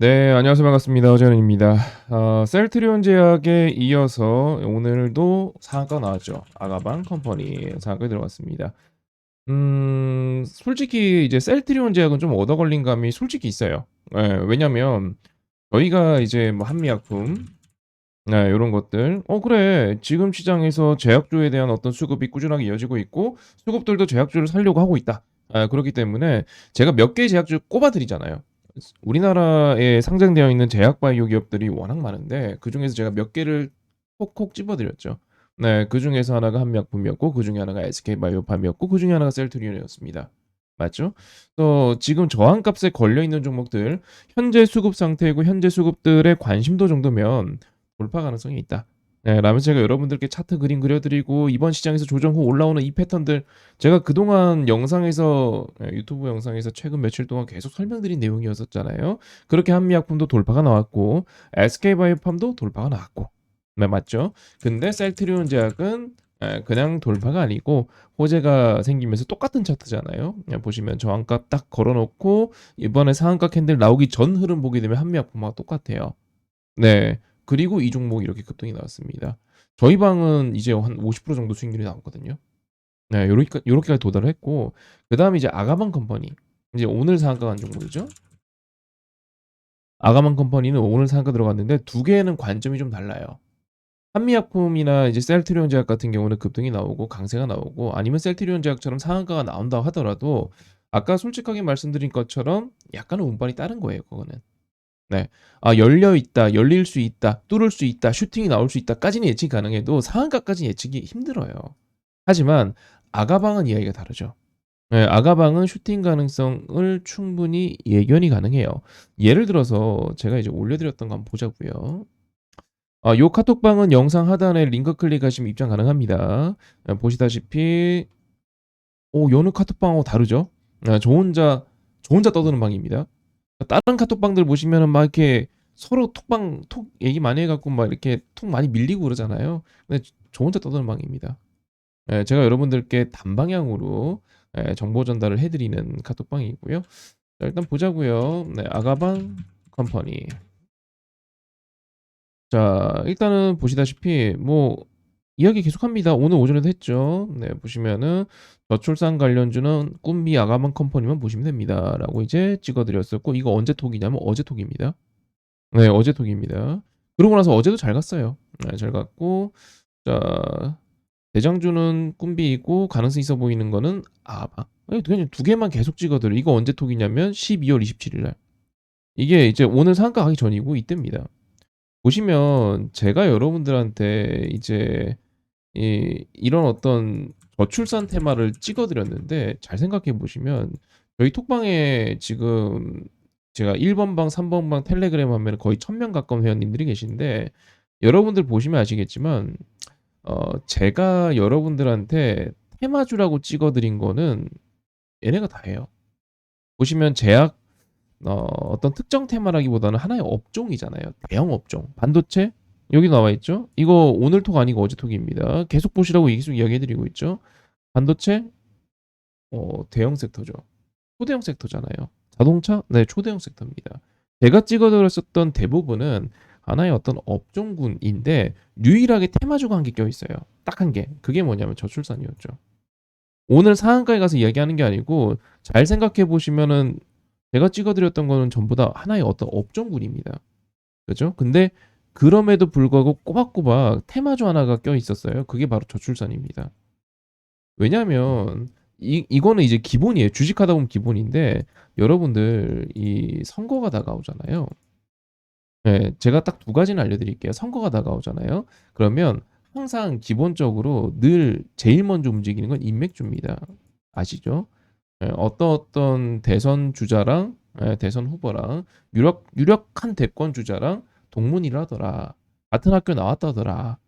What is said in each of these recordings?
네, 안녕하세요. 반갑습니다. 허재현입니다. 어, 셀트리온 제약에 이어서 오늘도 사과가 나왔죠. 아가방 컴퍼니 사과에 들어갔습니다. 음, 솔직히 이제 셀트리온 제약은 좀 얻어 걸린 감이 솔직히 있어요. 예, 왜냐면 저희가 이제 뭐 한미약품, 네, 이런 것들, 어, 그래. 지금 시장에서 제약주에 대한 어떤 수급이 꾸준하게 이어지고 있고, 수급들도 제약주를 살려고 하고 있다. 아, 그렇기 때문에 제가 몇 개의 제약주 꼽아드리잖아요. 우리나라에 상장되어 있는 제약 바이오 기업들이 워낙 많은데 그 중에서 제가 몇 개를 콕콕 집어드렸죠. 네, 그 중에서 하나가 한미약품이었고 그 중에 하나가 SK바이오팜이었고 그 중에 하나가 셀트리온이었습니다. 맞죠? 또 지금 저항값에 걸려 있는 종목들 현재 수급 상태이고 현재 수급들의 관심도 정도면 돌파 가능성이 있다. 네, 라면 제가 여러분들께 차트 그림 그려드리고 이번 시장에서 조정 후 올라오는 이 패턴들 제가 그동안 영상에서 예, 유튜브 영상에서 최근 며칠 동안 계속 설명드린 내용이었었잖아요. 그렇게 한미약품도 돌파가 나왔고 SK바이오팜도 돌파가 나왔고 네, 맞죠? 근데 셀트리온 제약은 예, 그냥 돌파가 아니고 호재가 생기면서 똑같은 차트잖아요. 예, 보시면 저항값 딱 걸어놓고 이번에 상한가 캔들 나오기 전 흐름 보게 되면 한미약품하고 똑같아요. 네. 그리고 이 종목이 이렇게 급등이 나왔습니다. 저희 방은 이제 한 50% 정도 수익률이 나왔거든요. 네, 요렇게, 요렇게까지 도달을 했고, 그 다음에 이제 아가만 컴퍼니. 이제 오늘 상한가 간 종목이죠. 아가만 컴퍼니는 오늘 상한가 들어갔는데 두 개는 관점이 좀 달라요. 한미약품이나 이제 셀트리온 제약 같은 경우는 급등이 나오고 강세가 나오고 아니면 셀트리온 제약처럼 상한가가 나온다 하더라도 아까 솔직하게 말씀드린 것처럼 약간은 운반이 다른 거예요, 그거는. 네. 아, 열려 있다, 열릴 수 있다, 뚫을 수 있다, 슈팅이 나올 수 있다까지는 예측이 가능해도 상한가까지는 예측이 힘들어요. 하지만 아가방은 이야기가 다르죠. 네, 아가방은 슈팅 가능성을 충분히 예견이 가능해요. 예를 들어서 제가 이제 올려드렸던 거 한번 보자고요. 아, 요 카톡방은 영상 하단에 링크 클릭하시면 입장 가능합니다. 아, 보시다시피 오, 요는 카톡방하고 다르죠? 아, 저 혼자 저 혼자 떠드는 방입니다. 다른 카톡방들 보시면은 막 이렇게 서로 톡방 톡 얘기 많이 해갖고 막 이렇게 톡 많이 밀리고 그러잖아요. 근데 저 혼자 떠드는 방입니다. 예, 제가 여러분들께 단방향으로 예, 정보 전달을 해드리는 카톡방이고요. 자, 일단 보자고요. 네, 아가방 컴퍼니. 자, 일단은 보시다시피 뭐 이야기 계속합니다. 오늘 오전에도 했죠. 네, 보시면은 저출산 관련주는 꿈비 아가만 컴퍼니만 보시면 됩니다.라고 이제 찍어드렸었고 이거 언제 톡이냐면 어제 톡입니다. 네, 어제 톡입니다. 그러고 나서 어제도 잘 갔어요. 네, 잘 갔고 자 대장주는 꿈비이고 가능성 있어 보이는 거는 아바. 그냥 두 개만 계속 찍어드려. 이거 언제 톡이냐면 12월 27일 날. 이게 이제 오늘 상가 가기 전이고 이때입니다. 보시면 제가 여러분들한테 이제 이 이런 어떤 저출산 테마를 찍어 드렸는데 잘 생각해 보시면 저희 톡방에 지금 제가 1번 방, 3번 방 텔레그램 하면 거의 1000명 가까운 회원님들이 계신데 여러분들 보시면 아시겠지만 어 제가 여러분들한테 테마주라고 찍어 드린 거는 얘네가 다예요. 보시면 제약 어 어떤 특정 테마라기보다는 하나의 업종이잖아요. 대형 업종. 반도체 여기 나와 있죠. 이거 오늘 톡 아니고 어제 톡입니다. 계속 보시라고 계속 이야기해 드리고 있죠. 반도체 어 대형 섹터죠. 초대형 섹터잖아요. 자동차 네, 초대형 섹터입니다. 제가 찍어 드렸었던 대부분은 하나의 어떤 업종군인데 유일하게 테마주가 한 개 껴 있어요. 딱 한 개. 그게 뭐냐면 저출산이었죠. 오늘 상한가에 가서 이야기하는 게 아니고 잘 생각해 보시면은 제가 찍어 드렸던 거는 전부 다 하나의 어떤 업종군입니다. 그죠? 근데 그럼에도 불구하고 꼬박꼬박 테마주 하나가 껴 있었어요. 그게 바로 저출산입니다. 왜냐하면 이 이거는 이제 기본이에요. 주식하다 보면 기본인데 여러분들 이 선거가 다가오잖아요. 네, 제가 딱 두 가지는 알려드릴게요. 선거가 다가오잖아요. 그러면 항상 기본적으로 늘 제일 먼저 움직이는 건 인맥주입니다. 아시죠? 예, 어떤 어떤 대선 주자랑 예, 대선 후보랑 유력 유력한 대권 주자랑 동문이를 하더라. 같은 학교 나왔다더라.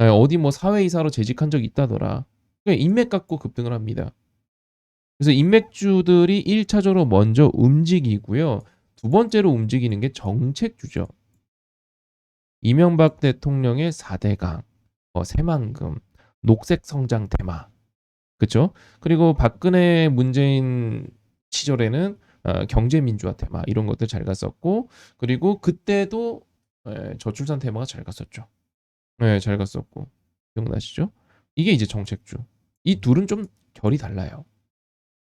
예, 어디 뭐 사회이사로 재직한 적 있다더라. 그러니까 인맥 갖고 급등을 합니다. 그래서 인맥주들이 1차적으로 먼저 움직이고요. 두 번째로 움직이는 게 정책주죠. 이명박 대통령의 4대강, 어, 새만금, 녹색 성장 테마, 그쵸? 그리고 박근혜 문재인 시절에는 어, 경제민주화 테마 이런 것들 잘 갔었고 그리고 그때도 예, 저출산 테마가 잘 갔었죠. 네, 잘 갔었고 기억나시죠? 이게 이제 정책주. 이 둘은 좀 결이 달라요.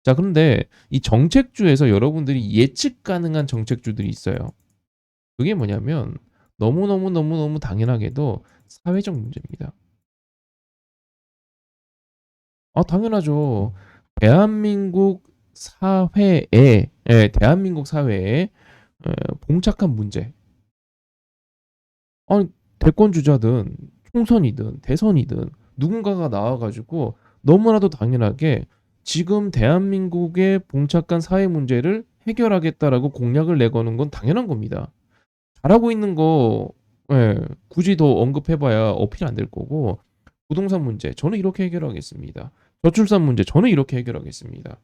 자, 그런데 이 정책주에서 여러분들이 예측 가능한 정책주들이 있어요. 그게 뭐냐면 너무너무너무너무 당연하게도 사회적 문제입니다. 아, 당연하죠. 대한민국 사회에, 예, 대한민국 사회에 에, 봉착한 문제. 아니, 대권 주자든 총선이든 대선이든 누군가가 나와가지고 너무나도 당연하게 지금 대한민국에 봉착한 사회 문제를 해결하겠다라고 공약을 내거는 건 당연한 겁니다. 잘하고 있는 거 예, 굳이 더 언급해봐야 어필 안 될 거고 부동산 문제 저는 이렇게 해결하겠습니다. 저출산 문제 저는 이렇게 해결하겠습니다.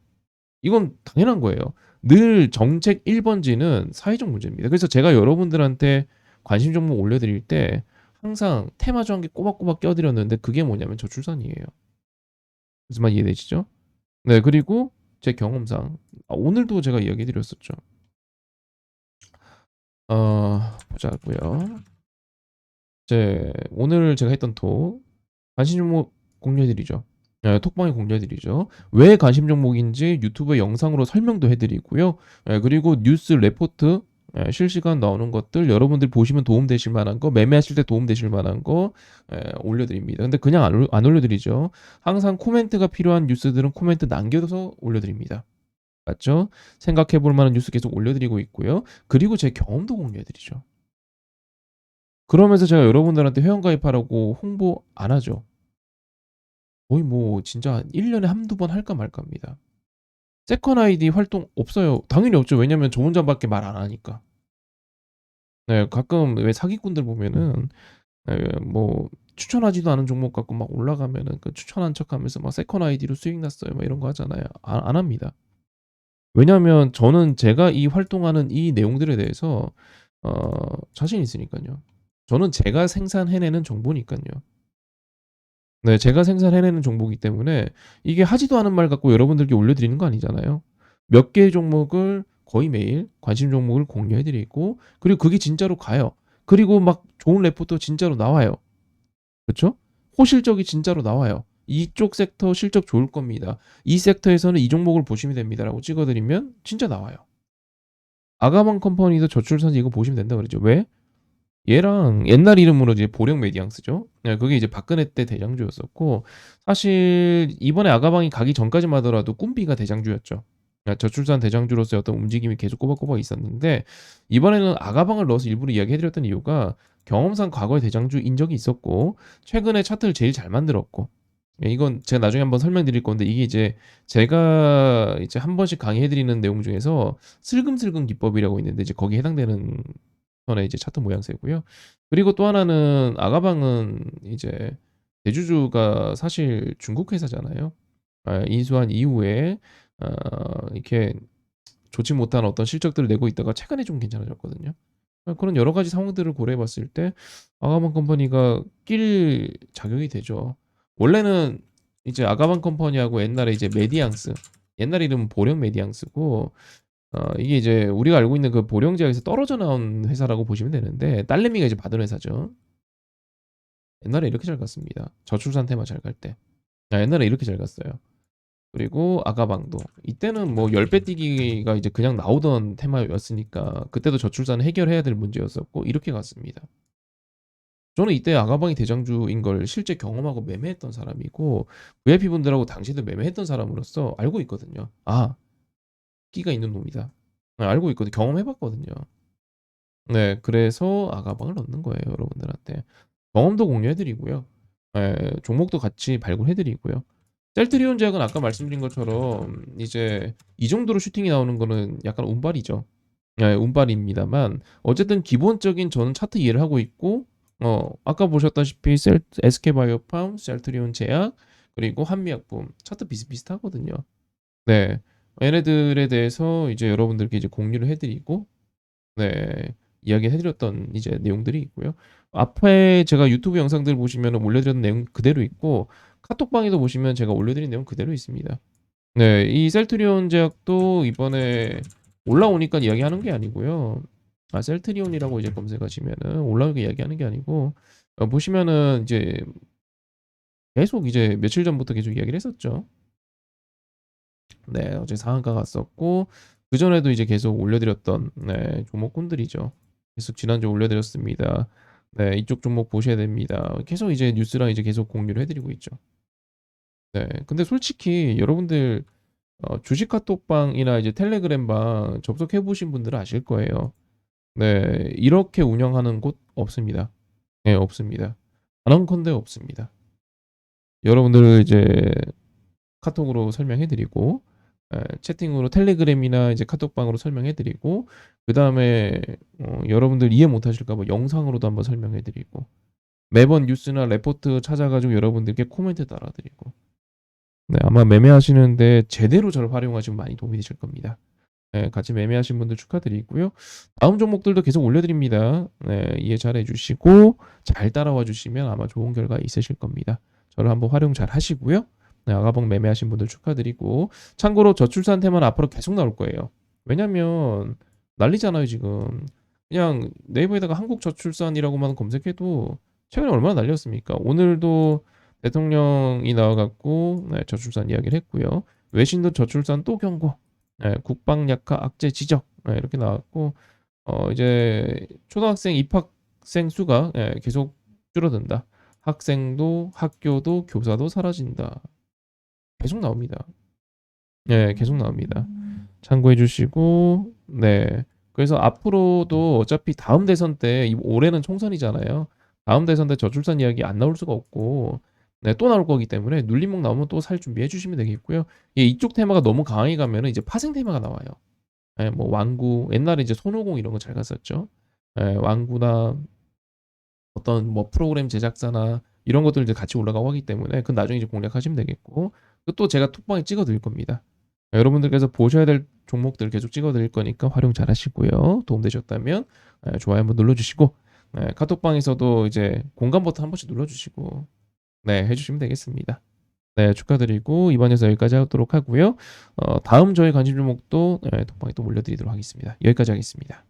이건 당연한 거예요. 늘 정책 1번지는 사회적 문제입니다. 그래서 제가 여러분들한테 관심 종목 올려드릴 때 항상 테마주 한 개 꼬박꼬박 껴드렸는데 그게 뭐냐면 저출산이에요. 무슨 말 이해되시죠? 네, 그리고 제 경험상 아, 오늘도 제가 이야기해드렸었죠. 어, 보자고요. 제 오늘 제가 했던 톡 관심 종목 공유해드리죠. 예, 톡방에 공유해드리죠. 왜 관심 종목인지 유튜브 영상으로 설명도 해드리고요. 예, 그리고 뉴스 레포트 예, 실시간 나오는 것들 여러분들 보시면 도움 되실 만한 거 매매하실 때 도움 되실 만한 거 예, 올려드립니다. 근데 그냥 안, 올려드리죠. 항상 코멘트가 필요한 뉴스들은 코멘트 남겨서 올려드립니다. 맞죠? 생각해 볼 만한 뉴스 계속 올려드리고 있고요. 그리고 제 경험도 공유해드리죠. 그러면서 제가 여러분들한테 회원가입하라고 홍보 안 하죠. 거의 뭐 진짜 1년에 한두 번 할까 말까입니다. 세컨 아이디 활동 없어요. 당연히 없죠. 왜냐면 저 혼자밖에 말 안 하니까. 네, 가끔 왜 사기꾼들 보면은 네, 뭐 추천하지도 않은 종목 갖고 막 올라가면은 그 추천한 척하면서 막 세컨 아이디로 수익 났어요. 막 이런 거 하잖아요. 안, 안 합니다. 왜냐하면 저는 제가 이 활동하는 이 내용들에 대해서 어, 자신 있으니까요. 저는 제가 생산해내는 정보니까요. 네, 제가 생산해내는 정보이기 때문에 이게 하지도 않은 말 갖고 여러분들께 올려드리는 거 아니잖아요. 몇 개의 종목을 거의 매일 관심 종목을 공유해드리고 그리고 그게 진짜로 가요. 그리고 막 좋은 레포트 진짜로 나와요. 그렇죠? 호실적이 진짜로 나와요. 이쪽 섹터 실적 좋을 겁니다. 이 섹터에서는 이 종목을 보시면 됩니다라고 찍어드리면 진짜 나와요. 아가방 컴퍼니도 저출산지 이거 보시면 된다 그러죠. 왜? 얘랑 옛날 이름으로 이제 보령 메디앙스죠. 네, 그게 이제 박근혜 때 대장주였었고 사실 이번에 아가방이 가기 전까지만 하더라도 꿈비가 대장주였죠. 그러니까 저출산 대장주로서의 어떤 움직임이 계속 꼬박꼬박 있었는데 이번에는 아가방을 넣어서 일부러 이야기해드렸던 이유가 경험상 과거에 대장주인 적이 있었고 최근에 차트를 제일 잘 만들었고 예, 이건 제가 나중에 한번 설명드릴 건데 이게 이제 제가 이제 한 번씩 강의해드리는 내용 중에서 슬금슬금 기법이라고 있는데 이제 거기에 해당되는 선의 이제 차트 모양새고요. 그리고 또 하나는 아가방은 이제 대주주가 사실 중국 회사잖아요. 아, 인수한 이후에 어, 이렇게 좋지 못한 어떤 실적들을 내고 있다가 최근에 좀 괜찮아졌거든요. 아, 그런 여러 가지 상황들을 고려해 봤을 때 아가방 컴퍼니가 낄 자격이 되죠. 원래는 이제 아가방 컴퍼니하고 옛날에 이제 메디앙스 옛날 이름은 보령 메디앙스고 어, 이게 이제 우리가 알고 있는 그 보령 지역에서 떨어져 나온 회사라고 보시면 되는데 딸내미가 이제 받은 회사죠. 옛날에 이렇게 잘 갔습니다. 저출산 테마 잘 갈 때. 아, 옛날에 이렇게 잘 갔어요. 그리고 아가방도 이때는 뭐 10배 뛰기가 이제 그냥 나오던 테마였으니까 그때도 저출산 해결해야 될 문제였었고 이렇게 갔습니다. 저는 이때 아가방이 대장주인 걸 실제 경험하고 매매했던 사람이고 VIP 분들하고 당시에도 매매했던 사람으로서 알고 있거든요. 아, 끼가 있는 놈이다. 아, 알고 있거든요. 경험해봤거든요. 네, 그래서 아가방을 넣는 거예요, 여러분들한테. 경험도 공유해드리고요. 예, 종목도 같이 발굴해드리고요. 셀트리온 제약은 아까 말씀드린 것처럼 이제 이 정도로 슈팅이 나오는 거는 약간 운발이죠. 예, 운발입니다만 어쨌든 기본적인 저는 차트 이해를 하고 있고 어 아까 보셨다시피 셀, SK바이오팜, 셀트리온 제약 그리고 한미약품 차트 비슷비슷하거든요. 네, 얘네들에 대해서 이제 여러분들께 이제 공유를 해드리고 네 이야기 해드렸던 이제 내용들이 있고요. 앞에 제가 유튜브 영상들 보시면 올려드렸던 내용 그대로 있고 카톡방에도 보시면 제가 올려드린 내용 그대로 있습니다. 네, 이 셀트리온 제약도 이번에 올라오니까 이야기하는 게 아니고요. 아 셀트리온이라고 이제 검색하시면은 올라오게 이야기하는 게 아니고 어 보시면은 이제 계속 이제 며칠 전부터 계속 이야기를 했었죠. 네. 어제 상한가 갔었고 그 전에도 이제 계속 올려드렸던 네 종목군들이죠. 계속 지난주에 올려드렸습니다. 네. 이쪽 종목 보셔야 됩니다. 계속 이제 뉴스랑 이제 계속 공유를 해 드리고 있죠. 네. 근데 솔직히 여러분들 어 주식 카톡방이나 이제 텔레그램방 접속해 보신 분들은 아실 거예요. 네. 이렇게 운영하는 곳 없습니다. 예 없습니다. 단언컨대 없습니다. 여러분들 이제 카톡으로 설명해 드리고 예 채팅으로 텔레그램이나 이제 카톡방으로 설명해 드리고 그 다음에 어 여러분들 이해 못 하실까 봐 영상으로도 한번 설명해 드리고 매번 뉴스나 레포트 찾아 가지고 여러분들께 코멘트 달아 드리고 네 아마 매매하시는데 제대로 저를 활용하시면 많이 도움이 되실 겁니다. 네 같이 매매하신 분들 축하드리고요. 다음 종목들도 계속 올려드립니다. 네 이해 잘 해 주시고 잘 따라와 주시면 아마 좋은 결과 있으실 겁니다. 저를 한번 활용 잘 하시고요. 네 아가봉 매매하신 분들 축하드리고 참고로 저출산 테마는 앞으로 계속 나올 거예요. 왜냐면 난리잖아요 지금. 그냥 네이버에다가 한국 저출산이라고만 검색해도 최근에 얼마나 난리였습니까. 오늘도 대통령이 나와 갖고 네 저출산 이야기를 했고요. 외신도 저출산 또 경고. 네 국방 약화 악재 지적. 네 이렇게 나왔고 어 이제 초등학생 입학생 수가 예 계속 줄어든다. 학생도 학교도 교사도 사라진다. 계속 나옵니다. 예 계속 나옵니다. 참고해 주시고 네. 그래서 앞으로도 어차피 다음 대선 때이 올해는 총선이잖아요. 다음 대선 때 저출산 이야기 안 나올 수가 없고 네 또 나올 거기 때문에 눌림목 나오면 또 살 준비해 주시면 되겠고요. 예 이쪽 테마가 너무 강하게 가면은 이제 파생 테마가 나와요. 예뭐 완구 옛날에 이제 손오공 이런 거 잘 갔었죠. 예 완구나 어떤 뭐 프로그램 제작사나 이런 것들 이제 같이 올라가고 하기 때문에 그건 나중에 이제 공략하시면 되겠고 그또 제가 톡방에 찍어 드릴 겁니다. 여러분들께서 보셔야 될 종목들 계속 찍어 드릴 거니까 활용 잘 하시고요. 도움 되셨다면 예 좋아요 한번 눌러 주시고 예 카톡방에서도 이제 공감 버튼 한 번씩 눌러 주시고 네 해 주시면 되겠습니다. 네 축하드리고 이번 영상 여기까지 하도록 하고요. 어 다음 저희 관심 종목도 예 톡방에 또 올려 드리도록 하겠습니다. 여기까지 하겠습니다.